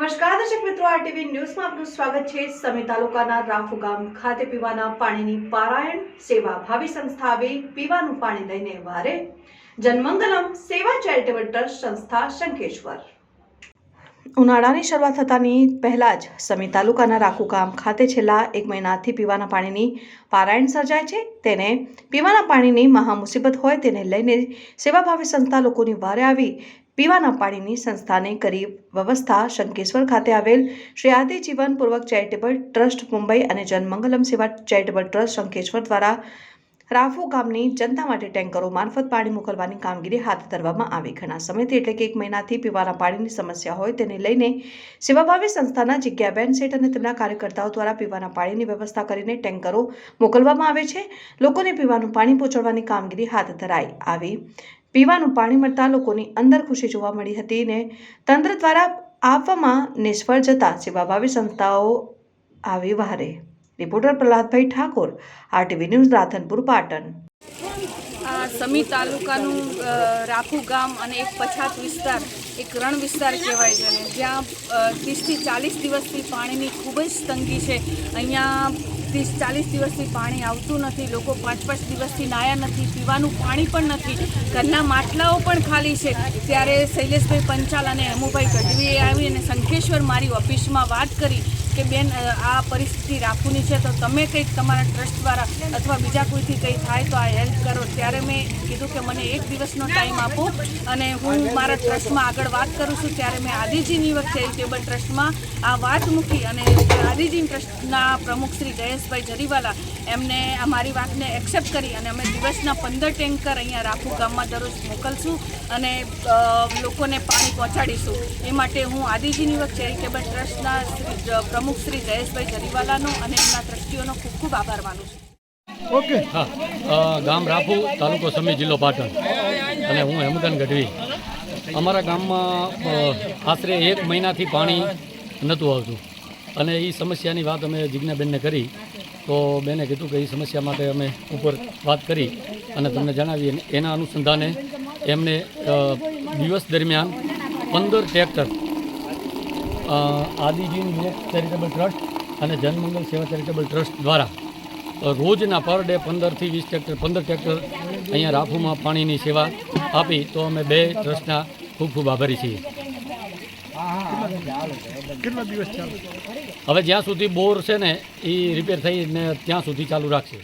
નમસ્કાર, દર્શક મિત્રો આરટીવી ન્યૂઝમાં આપનું સ્વાગત છે. સમી તાલુકાના રાફુ ગામ ખાતે પીવાના પાણીની પારાયણ સેવા ભાવિ સંસ્થા આવી પીવાનું પાણી લઈને વારે. જનમંગલમ સેવા ચેરિટેબલ ટ્રસ્ટ સંસ્થા શંકેશ્વર ઉનાળાની શરૂઆત થતાની પહેલાં જ સમી તાલુકાના રાખુ ગામ ખાતે છેલ્લા એક મહિનાથી પીવાના પાણીની પારાયણ સર્જાય છે. તેને પીવાના પાણીની મહા મુસીબત હોય તેને લઈને સેવાભાવી સંસ્થા લોકોની વારે આવી પીવાના પાણીની સંસ્થાને કરી વ્યવસ્થા શંકેશ્વર ખાતે આવેલ શ્રી આદિ જીવનપૂર્વક ચેરિટેબલ ટ્રસ્ટ મુંબઈ અને જનમંગલમ સેવા ચેરિટેબલ ટ્રસ્ટ શંકેશ્વર દ્વારા રાફુ ગામની જનતા માટે ટેન્કરો મારફત પાણી મોકલવાની કામગીરી હાથ ધરવામાં આવી. ઘણા સમયથી એટલે કે એક મહિનાથી પીવાના પાણીની સમસ્યા હોય તેને લઈને સેવાભાવી સંસ્થાના જગ્યાબેન શેઠ અને તેમના કાર્યકર્તાઓ દ્વારા પીવાના પાણીની વ્યવસ્થા કરીને ટેન્કરો મોકલવામાં આવે છે. લોકોને પીવાનું પાણી પહોંચાડવાની કામગીરી હાથ ધરાઈ આવી. પીવાનું પાણી મળતા લોકોની અંદર ખુશી જોવા મળી હતી ને તંત્ર દ્વારા આપવામાં નિષ્ફળ જતા સેવાભાવી સંસ્થાઓ આવી વહારે reporter Prahladbhai Thakor, RTV news Radhanpur, Patan. Sami તાલુકાનું રાખુ ગામ અને એક પછાત વિસ્તાર, એક રણ વિસ્તાર કહેવાય છે અને જ્યાં ત્રીસથી ચાલીસ દિવસથી પાણીની ખૂબ જ તંગી છે. અહીંયા ત્રીસ ચાલીસ દિવસથી પાણી આવતું નથી, લોકો પાંચ પાંચ દિવસથી નાયા નથી, પીવાનું પાણી પણ નથી. ઘરના માટલાઓ પણ ખાલી છે. ત્યારે શૈલેષભાઈ પંચાલ અને હેમુભાઈ ગઢવીએ આવી અને શંખેશ્વર મારી ઓફિસમાં વાત કરી. કે બેન આ પરિસ્થિતિ રાખવાની છે, તો તમે કંઈક તમારા ટ્રસ્ટ દ્વારા અથવા બીજા કોઈથી કંઈ થાય તો આ હેલ્પ કરો. ત્યારે મેં કીધું કે મને એક દિવસનો ટાઈમ આપો અને હું મારા ટ્રસ્ટમાં આગળ વાત કરું છું. ત્યારે મેં આદિજી વખતે ચેરિટેબલ ટ્રસ્ટમાં આ વાત મૂકી અને આદિજી ટ્રસ્ટના પ્રમુખ શ્રી જયેશભાઈ જરીવાલા એમને આ મારી વાતને એક્સેપ્ટ કરી અને અમે દિવસના પંદર ટેન્કર અહીંયા રાખું ગામમાં દરરોજ મોકલશું અને લોકોને પાણી પહોંચાડીશું. એ માટે હું આદિજી યુવક ચેરિટેબલ ટ્રસ્ટના જ- પ્રમુખ શ્રી જયેશભાઈ જરીવાલાનો અને એમના ટ્રસ્ટીઓનો ખૂબ ખૂબ આભાર માનું છું. ઓકે. હા. ગામ રાફુ તાલુકો સમી જિલ્લો પાટણ. અને હું હેમુદાન ગઢવી. અમારા ગામમાં આશરે એક મહિનાથી પાણી નહોતું આવતું. અને એ સમસ્યાની વાત અમે જિજ્ઞાબેનને કરી. તો બેને કીધું કે એ સમસ્યા માટે અમે ઉપર વાત કરી અને તમને જણાવીએ. એના અનુસંધાને એમને દિવસ દરમિયાન પંદર ટ્રેક્ટર આદિજીન યુવક ચેરિટેબલ ટ્રસ્ટ અને જનમંગલ સેવા ચેરિટેબલ ટ્રસ્ટ દ્વારા રોજના પર ડે પંદરથી વીસ ટ્રેક્ટર પંદર ટ્રેક્ટર અહીંયા રાફુમાં પાણીની સેવા આપી તો અમે બે ટ્રસ્ટના ખૂબ ખૂબ આભારી છીએ. હવે જ્યાં સુધી બોર છે ને એ રિપેર થઈને ત્યાં સુધી ચાલુ રાખશે.